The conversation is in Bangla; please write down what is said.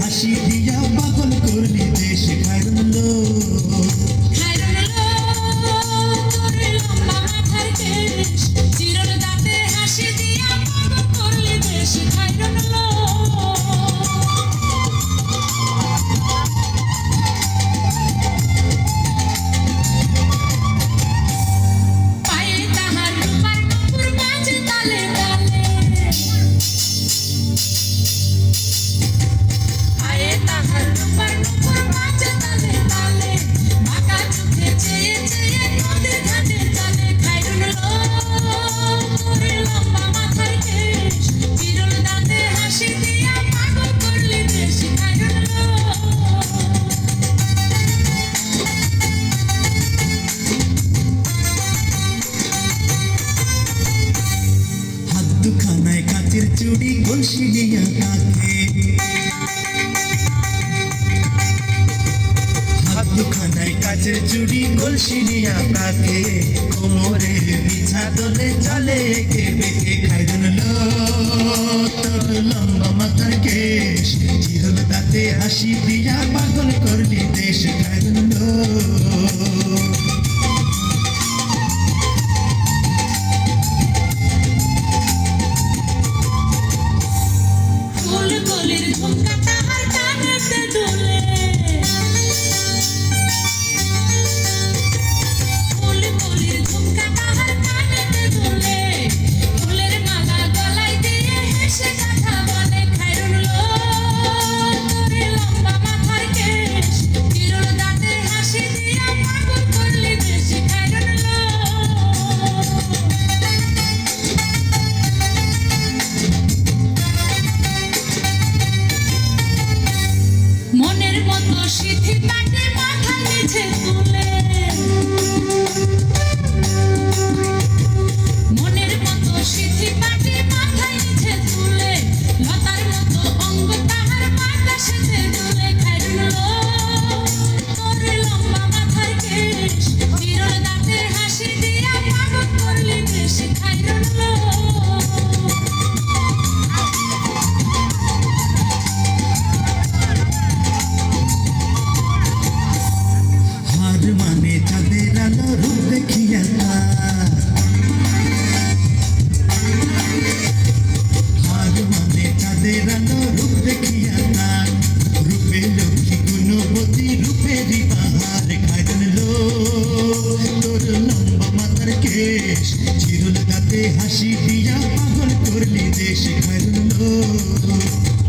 হাসি দিয়া পাগল করলি দেশ খাইল। কাচের চুড়ি গলসি দিয়া কাকে হাত দুখানায় কাচের চুড়ি গলসি দিয়া কাকে কোমরে বিছা দলে চলে কে বেঁকে খাইরুল লোক। তোর লম্বা মাথার কেশ চিরল দাঁতে হাসি দিয়া পাগল করলি দেশ খাইরুল লোক। হার মানে চাঁদের আলো রূপ দেখিয়া। হার মানে চাঁদের আলো রূপ দেখিয়া তার। রূপে লক্ষ্মী গুণবতী, রূপেরই বাহার খাইলেন লোক তোর লম্বা মাথার কেশ চিরল হাসি দিয়া পাগল করলি দেশ খাইলেন লোক